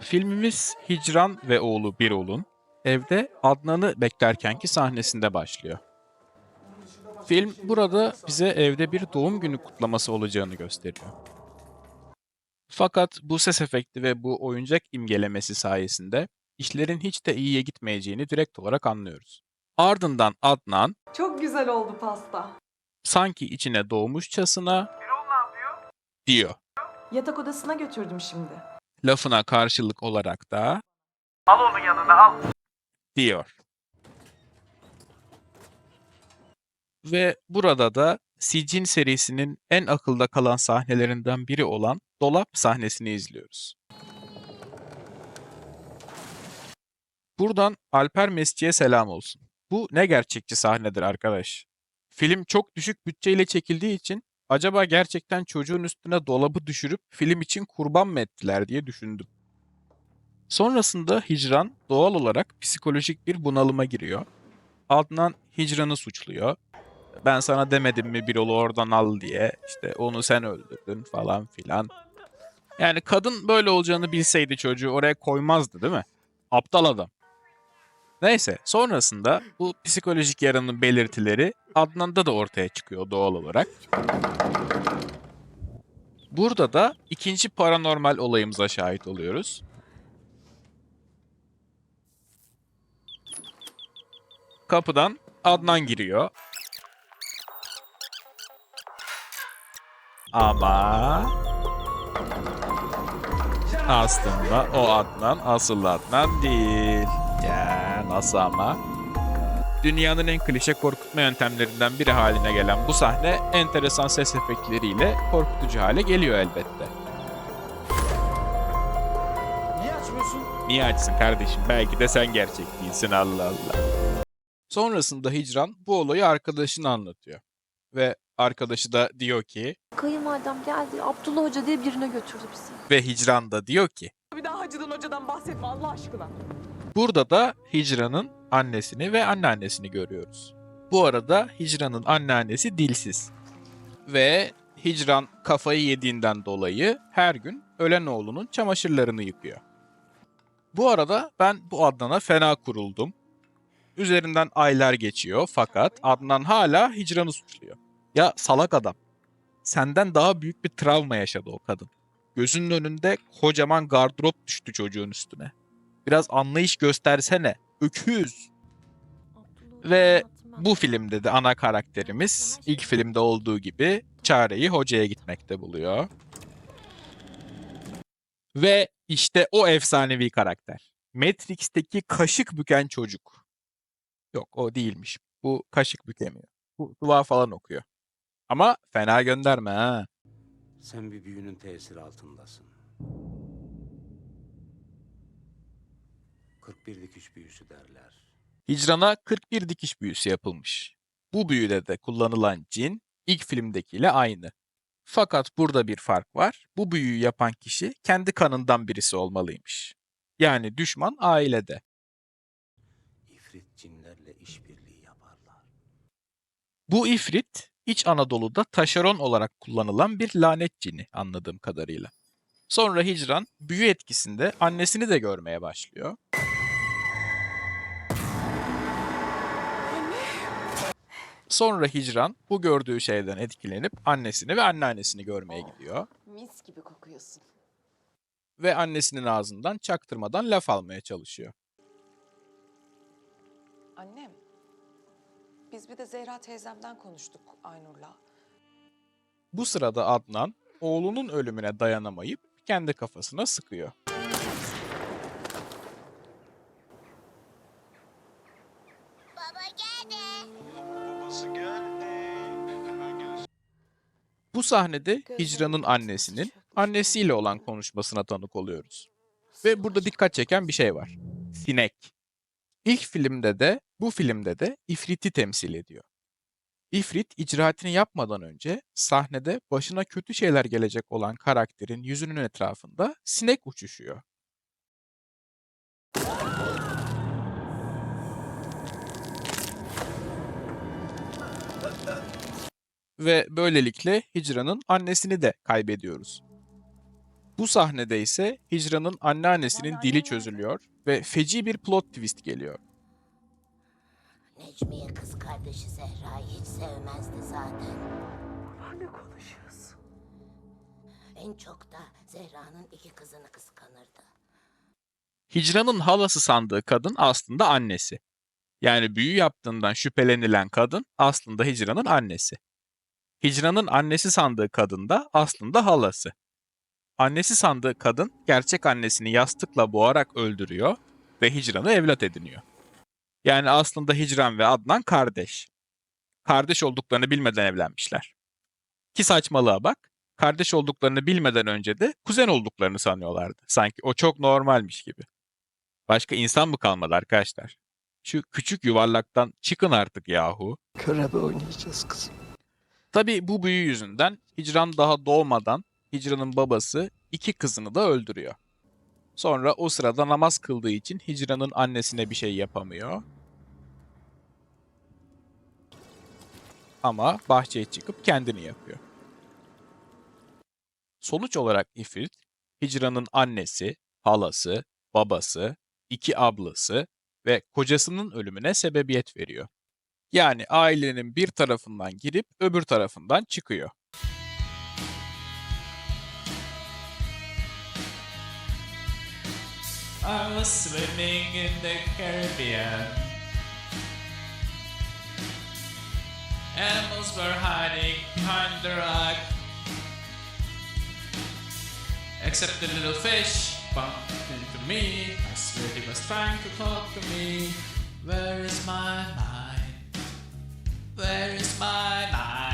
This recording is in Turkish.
Filmimiz Hicran ve oğlu Birol'un evde Adnan'ı beklerkenki sahnesinde başlıyor. Film burada bize evde bir doğum günü kutlaması olacağını gösteriyor. Fakat bu ses efekti ve bu oyuncak imgelemesi sayesinde işlerin hiç de iyiye gitmeyeceğini direkt olarak anlıyoruz. Ardından Adnan Çok güzel oldu pasta. sanki içine doğmuşçasına diyor. Yatak odasına götürdüm şimdi. Lafına karşılık olarak da Al onu yanına al. diyor. Ve burada da Sicin serisinin en akılda kalan sahnelerinden biri olan dolap sahnesini izliyoruz. Buradan Alper Mesci'ye selam olsun. Bu ne gerçekçi sahnedir arkadaş. Film çok düşük bütçeyle çekildiği için acaba gerçekten çocuğun üstüne dolabı düşürüp film için kurban mı ettiler diye düşündüm. Sonrasında Hicran doğal olarak psikolojik bir bunalıma giriyor. Adnan Hicran'ı suçluyor. Ben sana demedim mi bir yolu oradan al diye. İşte onu sen öldürdün falan filan. Yani kadın böyle olacağını bilseydi çocuğu oraya koymazdı değil mi? Aptal adam. Neyse sonrasında bu psikolojik yaranın belirtileri Adnan'da da ortaya çıkıyor doğal olarak. Burada da ikinci paranormal olayımıza şahit oluyoruz. Kapıdan Adnan giriyor. Ama aslında o Adnan asıl Adnan değil. Ya nasıl ama? Dünyanın en klişe korkutma yöntemlerinden biri haline gelen bu sahne enteresan ses efektleriyle korkutucu hale geliyor elbette. Niye açmıyorsun? Niye açsın kardeşim? Belki de sen gerçek değilsin Allah Allah. Sonrasında Hicran bu olayı arkadaşına anlatıyor. Ve arkadaşı da diyor ki Kayınvalidem geldi. Abdullah Hoca diye birine götürdü bizi. ve Hicran da diyor ki Bir daha Hacı'dan hocadan bahsetme Allah aşkına. burada da Hicran'ın annesini ve anneannesini görüyoruz. Bu arada Hicran'ın anneannesi dilsiz. Ve Hicran kafayı yediğinden dolayı her gün ölen oğlunun çamaşırlarını yıkıyor. Bu arada ben bu Adnan'a fena kuruldum. Üzerinden aylar geçiyor fakat Adnan hala Hicran'ı suçluyor. Ya salak adam. Senden daha büyük bir travma yaşadı o kadın. Gözünün önünde kocaman gardırop düştü çocuğun üstüne. Biraz anlayış göstersene. Öküz. Ve Bu filmde de ana karakterimiz ilk filmde olduğu gibi çareyi hocaya gitmekte buluyor. Ve işte o efsanevi karakter. Matrix'teki kaşık büken çocuk. Yok o değilmiş. Bu kaşık bükemiyor. Bu dua falan okuyor. Ama fena gönderme ha. Sen bir büyünün tesiri altındasın. 41 dikiş büyüsü derler. Hicran'a 41 dikiş büyüsü yapılmış. Bu büyüde de kullanılan cin ilk filmdekiyle aynı. Fakat burada bir fark var. Bu büyüyü yapan kişi kendi kanından birisi olmalıymış. Yani düşman ailede. İfrit cinlerle işbirliği yaparlar. Bu ifrit İç Anadolu'da taşeron olarak kullanılan bir lanet cini anladığım kadarıyla. Sonra Hicran büyü etkisinde annesini de görmeye başlıyor. Sonra Hicran bu gördüğü şeyden etkilenip annesini ve anneannesini görmeye gidiyor. Mis gibi kokuyorsun. Ve annesinin ağzından çaktırmadan laf almaya çalışıyor. Annem, biz bir de Zehra teyzemden konuştuk Aynur'la. Bu sırada Adnan oğlunun ölümüne dayanamayıp kendi kafasına sıkıyor. Bu sahnede Hicran'ın annesinin annesiyle olan konuşmasına tanık oluyoruz. Ve burada dikkat çeken bir şey var. Sinek. İlk filmde de bu filmde de İfrit'i temsil ediyor. İfrit icraatini yapmadan önce sahnede başına kötü şeyler gelecek olan karakterin yüzünün etrafında sinek uçuşuyor. Ve böylelikle Hicran'ın annesini de kaybediyoruz. Bu sahnede ise Hicran'ın anneannesinin dili çözülüyor ve feci bir plot twist geliyor. Necmiye kız kardeşi Zehra'yı hiç sevmezdi zaten. Ne konuşuyorsun? En çok da Zehra'nın iki kızını kıskanırdı. Hicran'ın halası sandığı kadın aslında annesi. Yani büyü yaptığından şüphelenilen kadın aslında Hicran'ın annesi. Hicran'ın annesi sandığı kadın da aslında halası. Annesi sandığı kadın gerçek annesini yastıkla boğarak öldürüyor ve Hicran'ı evlat ediniyor. Yani aslında Hicran ve Adnan kardeş. Kardeş olduklarını bilmeden evlenmişler. Ki saçmalığa bak. Kardeş olduklarını bilmeden önce de kuzen olduklarını sanıyorlardı. Sanki o çok normalmiş gibi. Başka insan mı kalmadı arkadaşlar? Şu küçük yuvarlaktan çıkın artık yahu. Körebe oynayacağız kızım. Tabi bu büyü yüzünden Hicran daha doğmadan Hicran'ın babası iki kızını da öldürüyor. Sonra o sırada namaz kıldığı için Hicran'ın annesine bir şey yapamıyor. Ama bahçeye çıkıp kendini yapıyor. Sonuç olarak İfrit, Hicran'ın annesi, halası, babası, iki ablası ve kocasının ölümüne sebebiyet veriyor. Yani ailenin bir tarafından girip öbür tarafından çıkıyor. I was swimming in the Caribbean. Animals were hiding behind the rock. Except the little fish bumped into me. I swear he was trying to talk to me. Where is my mind? Where is my mind?